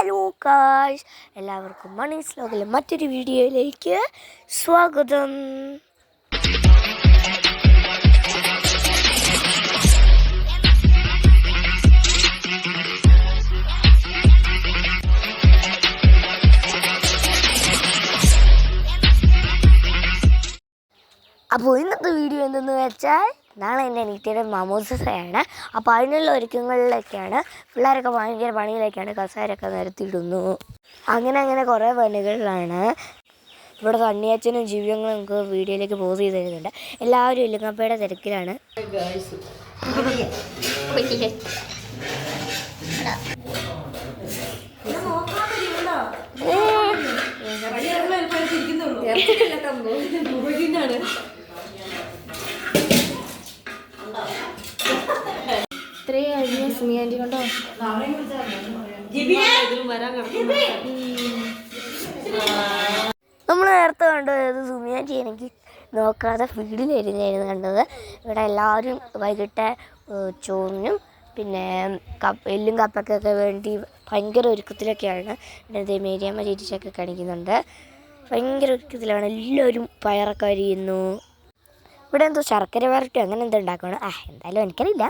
Hello cash എല്ലാവർക്കും moneys ലോകിലെ മറ്റൊരു വീഡിയോയിലേക്ക് സ്വാഗതം. അപ്പോൾ ഇന്നത്തെ വീഡിയോ എന്തെന്ന് വെച്ചാൽ നാളെ എന്റെ അനിയത്തിയുടെ മമോസയാണ് അപ്പോൾ അതിനുള്ള ഒരുക്കങ്ങളിലൊക്കെയാണ് പിള്ളേരൊക്കെ ഭയങ്കര പണിയിലേക്കാണ് കസേരയൊക്കെ നിരത്തിയിടുന്നു. അങ്ങനെ അങ്ങനെ കുറേ പണികളിലാണ്. ഇവിടെ സണ്ണിയച്ചനും ജീവിതങ്ങളും നമുക്ക് വീഡിയോയിലേക്ക് പോസ് ചെയ്ത് തരുന്നുണ്ട്. എല്ലാവരും ഇല്ലുങ്ങപ്പയുടെ തിരക്കിലാണ്. ഇത്രയും നമ്മൾ നേരത്തെ കണ്ടത് സുമിയാറ്റി എനിക്ക് നോക്കാതെ ഫീഡിൽ വരുന്നതായിരുന്നു കണ്ടത്. ഇവിടെ എല്ലാവരും വൈകിട്ട് ചോറിനും പിന്നെ കപ്പ എല്ലും കപ്പക്കൊക്കെ വേണ്ടി ഭയങ്കര ഒരുക്കത്തിലൊക്കെയാണ്. ഇവിടെ മേരിയമ്മ ചേച്ചിയൊക്കെ കാണിക്കുന്നുണ്ട്. ഭയങ്കര ഒരുക്കത്തിലാണ്. എല്ലാവരും പയറൊക്കെ അരിയുന്നു. ഇവിടെ എന്തോ ശർക്കര വരട്ടി അങ്ങനെ എന്തോ ഉണ്ടാക്കണം ആ എന്തായാലും എനിക്കറിയില്ല.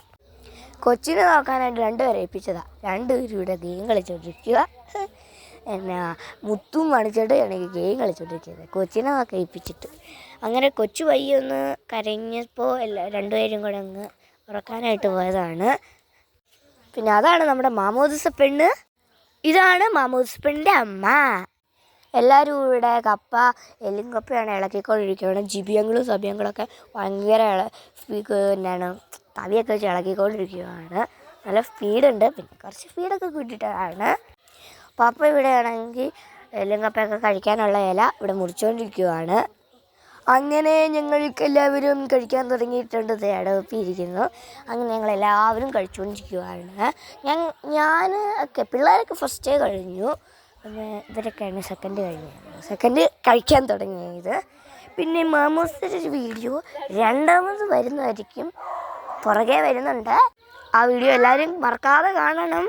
കൊച്ചിനെ നോക്കാനായിട്ട് രണ്ടുപേരെ ഏൽപ്പിച്ചതാ. രണ്ടുപേരും ഇവിടെ ഗെയിം കളിച്ചോണ്ടിരിക്കുക. എന്നാ മുത്തും മണിച്ചിട്ടാണ് എനിക്ക് ഗെയിം കളിച്ചോണ്ടിരിക്കുന്നത്. കൊച്ചിനെ നോക്കി ഏൽപ്പിച്ചിട്ട്. അങ്ങനെ കൊച്ചു വയ്യൊന്ന് കരഞ്ഞപ്പോൾ എല്ലാ രണ്ടുപേരും കൂടെ അങ്ങ് ഉറക്കാനായിട്ട് പോയതാണ്. പിന്നെ അതാണ് നമ്മുടെ മാമോദിസ പെണ്ണ്. ഇതാണ് മാമോദിസ പെണ്ണിന്റെ അമ്മ. എല്ലാവരും ഇവിടെ കപ്പ എല്ലും കപ്പയാണ് ഇളക്കിക്കൊണ്ടിരിക്കുകയാണ് ജിബിയങ്ങളും സബിയങ്ങളൊക്കെ ഭയങ്കര ഇള തവിയൊക്കെ വെച്ച് ഇളക്കിക്കൊണ്ടിരിക്കുകയാണ് നല്ല സ്പീഡുണ്ട്. പിന്നെ കുറച്ച് സ്പീഡൊക്കെ കൂട്ടിയിട്ടാണ്. പപ്പ ഇവിടെ ആണെങ്കിൽ എല്ലുങ്കപ്പയൊക്കെ കഴിക്കാനുള്ള ഇല ഇവിടെ മുറിച്ചുകൊണ്ടിരിക്കുകയാണ് അങ്ങനെ ഞങ്ങൾക്ക് എല്ലാവരും കഴിക്കാൻ തുടങ്ങിയിട്ടുണ്ട്. തേടപ്പിയിരിക്കുന്നു അങ്ങനെ ഞങ്ങൾ എല്ലാവരും കഴിച്ചുകൊണ്ടിരിക്കുകയാണ് ഞാൻ ഞാൻ ഒക്കെ പിള്ളേരൊക്കെ ഫസ്റ്റേ കഴിഞ്ഞു. പിന്നെ ഇവരൊക്കെയാണ് സെക്കൻഡ് കഴിഞ്ഞത്. സെക്കൻഡ് കഴിക്കാൻ തുടങ്ങിയത്. പിന്നെ മാമോസിന്റെ ഒരു വീഡിയോ രണ്ടാമത് വരുന്നതായിരിക്കും. പുറകെ വരുന്നുണ്ട്. ആ വീഡിയോ എല്ലാവരും മറക്കാതെ കാണണം.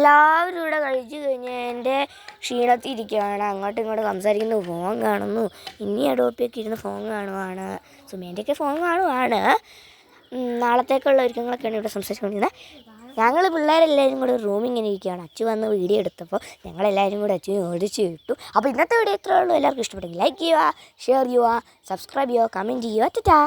എല്ലാവരും ഇവിടെ കഴിച്ചു കഴിഞ്ഞ് എന്റെ ക്ഷീണത്തിരിക്കുകയാണ് അങ്ങോട്ടും ഇങ്ങോട്ടും സംസാരിക്കുന്നു. ഫോൺ കാണുന്നു. ഇനി അടോപ്പിയൊക്കെ ഇരുന്ന് ഫോൺ കാണുവാണ്. സുമേന്റെയൊക്കെ ഫോൺ കാണുവാണ്. നാളത്തേക്കുള്ള ഒരുക്കങ്ങളൊക്കെയാണ് ഇവിടെ സംസാരിച്ചുകൊണ്ടിരുന്നത്. ഞങ്ങൾ പിള്ളേരെല്ലാവരും കൂടെ റൂമിൽ ഇങ്ങനെ ഇരിക്കുകയാണ്. അച്ചു വന്ന് വീഡിയോ എടുത്തപ്പോൾ ഞങ്ങളെല്ലാവരും കൂടെ അച്ഛൻ ഓടിച്ച് കിട്ടു അപ്പോൾ ഇന്നത്തെ വീഡിയോ ഇത്രയേ ഉള്ളൂ. എല്ലാവർക്കും ഇഷ്ടപ്പെട്ടെങ്കിൽ ലൈക്ക് ചെയ്യുക ഷെയർ ചെയ്യുക സബ്സ്ക്രൈബ് ചെയ്യുക കമന്റ് ചെയ്യുക. ടാ